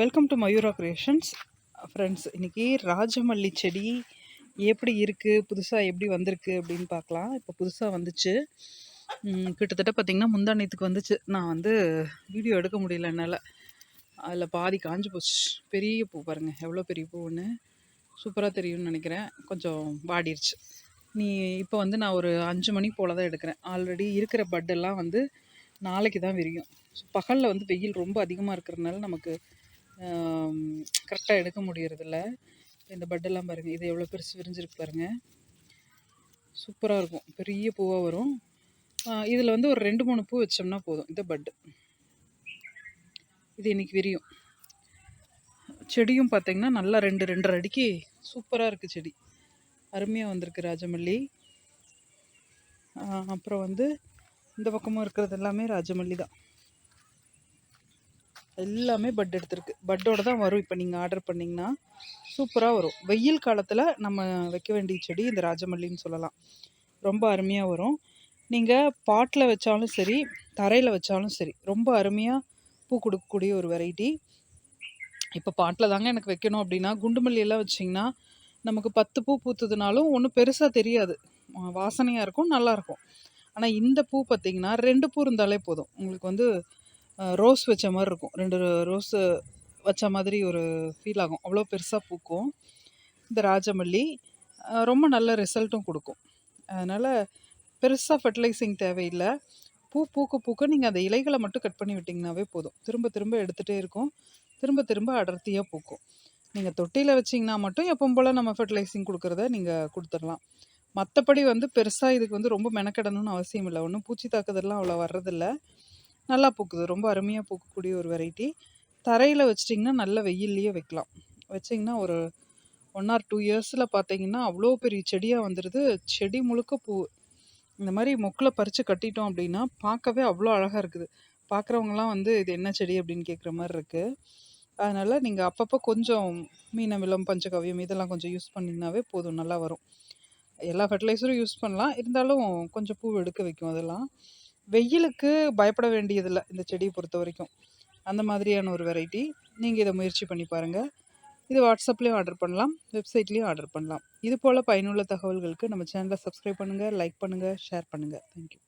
Welcome to Mayura Creations friends இன்றைக்கி ராஜமல்லி செடி எப்படி இருக்குது புதுசாக எப்படி வந்திருக்கு அப்படின்னு பார்க்கலாம். இப்போ புதுசாக வந்துச்சு. கிட்டத்தட்ட பார்த்திங்கன்னா முந்தானத்துக்கு வந்துச்சு. நான் வந்து வீடியோ எடுக்க முடியல என்னால். அதில் பாதி காஞ்சி போச்சு. பெரிய பூ பாருங்கள் எவ்வளோ பெரிய பூன்னு. சூப்பராக தெரியும்னு நினைக்கிறேன். கொஞ்சம் வாடிருச்சு. நீ இப்போ வந்து நான் ஒரு அஞ்சு மணி போல் தான் எடுக்கிறேன். ஆல்ரெடி இருக்கிற பட்டெல்லாம் வந்து நாளைக்கு தான் விரியும். பகலில் வந்து வெயில் ரொம்ப அதிகமாக இருக்கிறதுனால நமக்கு கரெக்டாக எடுக்க முடியறதில்ல. இந்த பட்டெல்லாம் பாருங்கள் இது எவ்வளோ பெருசு விரிஞ்சிருக்கு பாருங்கள் சூப்பராக இருக்கும். பெரிய பூவாக வரும். இதில் வந்து ஒரு ரெண்டு மூணு பூ வச்சோம்னா போதும் இந்த பட்டு இது இன்றைக்கி விரியும். செடியும் பார்த்திங்கன்னா நல்லா ரெண்டு ரெண்டரை அடிக்கு சூப்பராக இருக்குது செடி. அருமையாக வந்திருக்கு ராஜமல்லி. அப்புறம் வந்து இந்த பக்கமும் இருக்கிறது எல்லாமே ராஜமல்லி தான். எல்லாமே பட் எடுத்திருக்கு. பட்டோட தான் வரும். இப்போ நீங்கள் ஆர்டர் பண்ணிங்கன்னா சூப்பராக வரும். வெயில் காலத்தில் நம்ம வைக்க வேண்டிய செடி இந்த ராஜமல்லின்னு சொல்லலாம். ரொம்ப அருமையாக வரும். நீங்கள் பாட்டில் வச்சாலும் சரி தரையில் வச்சாலும் சரி ரொம்ப அருமையாக பூ கொடுக்கக்கூடிய ஒரு வெரைட்டி இப்போ பாட்டில் தாங்க எனக்கு வைக்கணும் அப்படின்னா குண்டு எல்லாம் வச்சிங்கன்னா நமக்கு பத்து பூ பூத்துதுனாலும் ஒன்றும் பெருசாக தெரியாது. வாசனையாக இருக்கும் நல்லாயிருக்கும் ஆனால் இந்த பூ பார்த்திங்கன்னா ரெண்டு பூ இருந்தாலே போதும். உங்களுக்கு வந்து ரோஸ் வச்ச மாதிரி இருக்கும். ரெண்டு ரோஸு வச்ச மாதிரி ஒரு ஃபீல் ஆகும். அவ்வளோ பெருசாக பூக்கும். இந்த ராஜமல்லி ரொம்ப நல்ல ரிசல்ட்டும் கொடுக்கும். அதனால் பெருசாக ஃபர்டிலைசிங் தேவையில்லை. பூ பூக்க பூக்க நீங்கள் அந்த இலைகளை மட்டும் கட் பண்ணி விட்டிங்கனாவே போதும். திரும்ப திரும்ப எடுத்துகிட்டே இருக்கும். திரும்ப திரும்ப அடர்த்தியாக பூக்கும். நீங்கள் தொட்டியில் வச்சிங்கன்னா மட்டும் எப்பவும் போல் நம்ம ஃபர்டிலைசிங் கொடுக்குறத நீங்கள் கொடுத்துடலாம். மற்றபடி வந்து பெருசாக இதுக்கு வந்து ரொம்ப மெனக்கெடணும்னு அவசியம் இல்லை. ஒன்றும் பூச்சி தாக்குதல்லாம் அவ்வளோ வர்றதில்லை. நல்லா பூக்குது. ரொம்ப அருமையாக பூக்கக்கூடிய ஒரு வெரைட்டி தரையில் வச்சிட்டிங்கன்னா நல்ல வெயில்லையே வைக்கலாம். வச்சிங்கன்னா ஒரு ஒன் ஆர் டூ இயர்ஸில் பார்த்தீங்கன்னா அவ்வளோ பெரிய செடியாக வந்துடுது செடி முழுக்க பூ. இந்த மாதிரி மொக்கில் பறித்து கட்டிட்டோம் அப்படின்னா பார்க்கவே அவ்வளோ அழகாக இருக்குது. பார்க்குறவங்களாம் வந்து இது என்ன செடி அப்படின்னு கேட்குற மாதிரி இருக்குது அதனால் நீங்கள் அப்பப்போ கொஞ்சம் மீனமிலம் பஞ்சகவியம் இதெல்லாம் கொஞ்சம் யூஸ் பண்ணிங்கனாவே போதும். நல்லா வரும். எல்லா ஃபர்டிலைசரும் யூஸ் பண்ணலாம். இருந்தாலும் கொஞ்சம் பூ எடுக்க வைக்கும் அதெல்லாம். வெயிலுக்கு பயப்பட வேண்டியதில்லை இந்த செடியை பொறுத்த வரைக்கும். அந்த மாதிரியான ஒரு வெரைட்டி நீங்கள் இதை முயற்சி பண்ணி பாருங்கள் இது வாட்ஸ்அப்லேயும் ஆர்டர் பண்ணலாம் வெப்சைட்லேயும் ஆர்டர் பண்ணலாம். இது போல் பயனுள்ள தகவல்களுக்கு நம்ம சேனலை சப்ஸ்கிரைப் பண்ணுங்கள் லைக் பண்ணுங்கள் ஷேர் பண்ணுங்கள் தேங்க்யூ